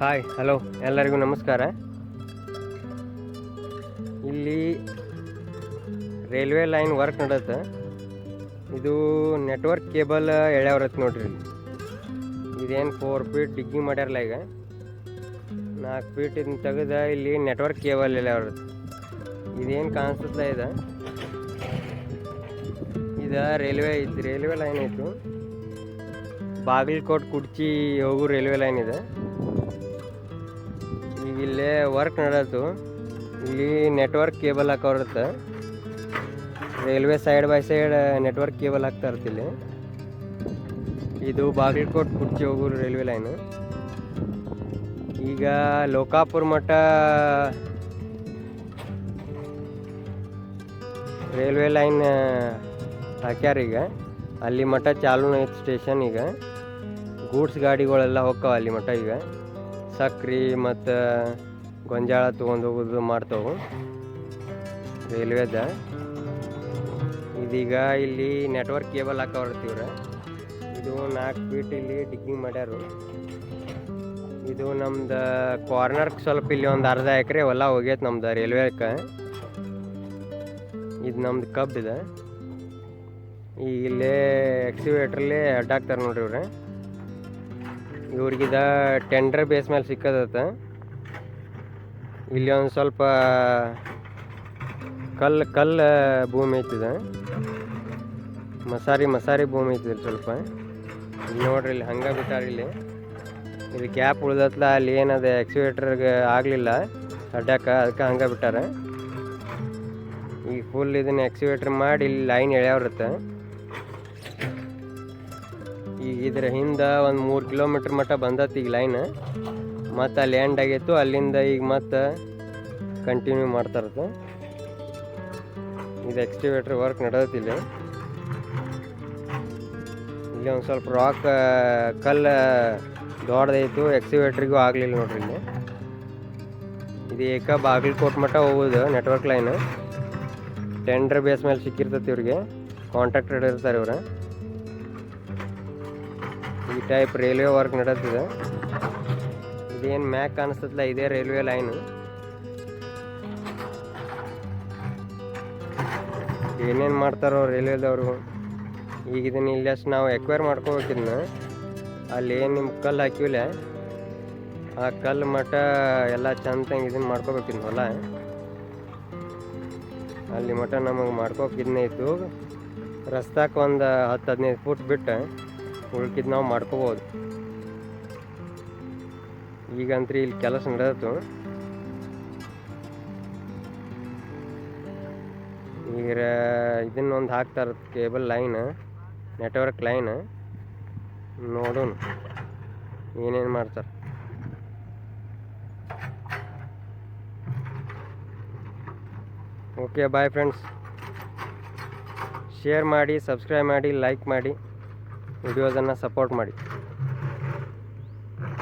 Hi hello ಎಲ್ಲರಿಗೂ ನಮಸ್ಕಾರ. ಇಲ್ಲಿ ರೈಲ್ವೆ ಲೈನ್ ವರ್ಕ್ ನಡತ್ತೆ. ಇದು ನೆಟ್ವರ್ಕ್ ಕೇಬಲ್ ಎಳ್ಯಾವ್ರತ್ ನೋಡ್ರಿ. ಇದೇನು ಫೋರ್ ಫೀಟ್ ಡಿಗ್ಗಿ ಮಾಡ್ಯಾರಲ್ಲ ಈಗ. ನಾಲ್ಕು ಫೀಟ್ ಇದನ್ನ ತೆಗೆದ ಇಲ್ಲಿ ನೆಟ್ವರ್ಕ್ ಕೇಬಲ್ ಎಳ್ಯಾವ್ರತ್ ಇದೇನು ಕಾಣಿಸ್ತದ ಇದು? ಇದು ರೈಲ್ವೆ ಇದು ರೈಲ್ವೆ ಲೈನ್ ಐತು. ಬಾಗಲಕೋಟ್ ಕುಡ್ಚಿ ಹೋಗೋ ರೈಲ್ವೆ ಲೈನ್ ಇದೆ. ಇಲ್ಲೇ ವರ್ಕ್ ನಡೆದು. ಇಲ್ಲಿ network cable ಹಾಕೋರುತ್ತೆ railway side by side network cable ಹಾಕ್ತಾ ಇರ್ತಿಲ್ಲಿ ಇದು ಬಾಗಲಕೋಟ್ ಕುರ್ಚಿ ಹೋಗೋರು ರೈಲ್ವೆ ಲೈನು ಈಗ ಲೋಕಾಪುರ ಮಠ ರೈಲ್ವೆ ಲೈನ್ ಹಾಕ್ಯಾರ ಈಗ. ಅಲ್ಲಿ ಮಠ ಚಾಲೂ ಐತೆ ಸ್ಟೇಷನ್ ಈಗ. ಗೂಡ್ಸ್ ಗಾಡಿಗಳೆಲ್ಲ ಹೋಗ್ತಾವ ಅಲ್ಲಿ ಮಠ ಈಗ. ಸಕ್ರೆ ಮತ್ತು ಗೊಂಜಾಳ ತೊಗೊಂಡು ಹೋಗೋದು ಮಾಡ್ತಾವೆ. ರೈಲ್ವೇದ ಇದೀಗ ಇಲ್ಲಿ ನೆಟ್ವರ್ಕ್ ಕೇಬಲ್ ಹಾಕೋರ್ತೀವ್ರ ಇದು ನಾಲ್ಕು ಫೀಟ್ ಇಲ್ಲಿ ಡಿಗ್ಗಿಂಗ್ ಮಾಡ್ಯಾರು. ಇದು ನಮ್ದು ಕಾರ್ನರ್ಗೆ ಸ್ವಲ್ಪ ಇಲ್ಲಿ ಒಂದು ಅರ್ಧ ಎಕರೆ ಹೊಲ ಹೋಗೈತೆ ನಮ್ದು ರೈಲ್ವೇಕ್ಕೆ ಇದು ನಮ್ದು ಕಬ್ಬಿದೆ. ಇಲ್ಲೇ ಎಕ್ಸಿವೇಟ್ರಲ್ಲಿ ಅಡ್ಡಾಕ್ತಾರೆ ನೋಡ್ರಿ ಇವ್ರೆ. ಇವ್ರಿಗಿದ ಟೆಂಡರ್ ಬೇಸ್ ಮೇಲೆ ಸಿಕ್ಕದತ್ತ. ಇಲ್ಲಿ ಒಂದು ಸ್ವಲ್ಪ ಕಲ್ಲು ಕಲ್ಲು ಭೂಮಿ ಐತಿದೆ ಮಸಾರಿ ಮಸಾರಿ ಭೂಮಿ ಐತಿದೆ ಸ್ವಲ್ಪ. ಇಲ್ಲಿ ನೋಡ್ರಿ, ಇಲ್ಲಿ ಹಂಗೆ ಬಿಟ್ಟಾರ ಇಲ್ಲಿ. ಇಲ್ಲಿ ಗ್ಯಾಪ್ ಉಳ್ದತ್ಲ ಅಲ್ಲಿ ಏನದು ಎಕ್ಸಿವೇಟ್ರಿಗೆ ಆಗಲಿಲ್ಲ. ಅಡ್ಡಾಕ ಅದಕ್ಕೆ ಹಂಗೆ ಬಿಟ್ಟಾರ. ಈಗ ಫುಲ್ ಇದನ್ನ ಎಕ್ಸಿವೇಟ್ರ್ ಮಾಡಿ ಇಲ್ಲಿ ಲೈನ್ ಎಳ್ಯಾವ್ರತ್ತೆ. ಇದ್ರ ಹಿಂದೆ ಒಂದು ಮೂರು ಕಿಲೋಮೀಟ್ರ್ ಮಟ್ಟ ಬಂದತ್ತು ಈಗ ಲೈನ್ ಮತ್ತು ಅಲ್ಲಿ ಎಂಡ್ ಆಗಿತ್ತು. ಅಲ್ಲಿಂದ ಈಗ ಮತ್ತೆ ಕಂಟಿನ್ಯೂ ಮಾಡ್ತಾರದು. ಇದು ಎಕ್ಸ್ಟಿವೇಟ್ರ್ ವರ್ಕ್ ನಡೆದಿಲ್ಲ ಇಲ್ಲಿ. ಒಂದು ಸ್ವಲ್ಪ ರಾಕ್ ಕಲ್ಲು ದೊಡ್ಡದೈತು. ಎಕ್ಸಿವೇಟ್ರಿಗೂ ಆಗಲಿಲ್ಲ ನೋಡ್ರಿ ಇಲ್ಲಿ. ಇದು ಏಕ ಬಾಗಲಕೋಟ್ ಮಟ್ಟ ಹೋಗೋದು ನೆಟ್ವರ್ಕ್ ಲೈನ್ ಟೆಂಡರ್ ಬೇಸ್ ಮೇಲೆ ಸಿಕ್ಕಿರ್ತೈತಿ ಇವ್ರಿಗೆ. ಕಾಂಟ್ರಾಕ್ಟರ್ ಇರ್ತಾರೆ ಇವ್ರು. ಈ ಟೈಪ್ ರೈಲ್ವೆ ವರ್ಕ್ ನಡೆದಿದೆ ಇದೇನು ಮ್ಯಾಕ್ ಕಾಣಿಸ್ತದಲ್ಲ ಇದೇ ರೈಲ್ವೆ ಲೈನು ಏನೇನು ಮಾಡ್ತಾರೋ ರೈಲ್ವೆದವರು ಈಗ ಇದನ್ನ ಇಲ್ಲಷ್ಟು ನಾವು ಎಕ್ವೈರ್ ಮಾಡ್ಕೋಬೇಕಿದ್ನ. ಅಲ್ಲಿ ಏನು ನಿಮ್ಮ ಕಲ್ಲು ಹಾಕಿವಿಲ್ಲ ಆ ಕಲ್ಲು ಮಠ ಎಲ್ಲ ಚಂದ ಇದನ್ನ ಮಾಡ್ಕೋಬೇಕಿದ್ನ ಹೊಲ? ಅಲ್ಲಿ ಮಠ ನಮಗೆ ಮಾಡ್ಕೋಕಿದ್ನೇ ಇತ್ತು ರಸ್ತಾಕ್ಕೆ ಒಂದು ಹತ್ತು ಹದಿನೈದು ಫುಟ್ ಬಿಟ್ಟು. ಉಳ್ಕಿದ್ ನಾವು ಮಾಡ್ಕೋಬೋದು. ಈಗಂತ್ರಿ ಇಲ್ಲಿ ಕೆಲಸ ನಡೆದತ್ತು ಈಗ ಇದನ್ನೊಂದು ಹಾಕ್ತಾರ ಕೇಬಲ್ ಲೈನ್, ನೆಟ್ವರ್ಕ್ ಲೈನ್. ನೋಡೋಣ ಏನೇನು ಮಾಡ್ತಾರೆ. ಓಕೆ ಬಾಯ್ ಫ್ರೆಂಡ್ಸ್ ಶೇರ್ ಮಾಡಿ ಸಬ್ಸ್ಕ್ರೈಬ್ ಮಾಡಿ ಲೈಕ್ ಮಾಡಿ. ವಿಡಿಯೋಸನ್ನು ಸಪೋರ್ಟ್ ಮಾಡಿ.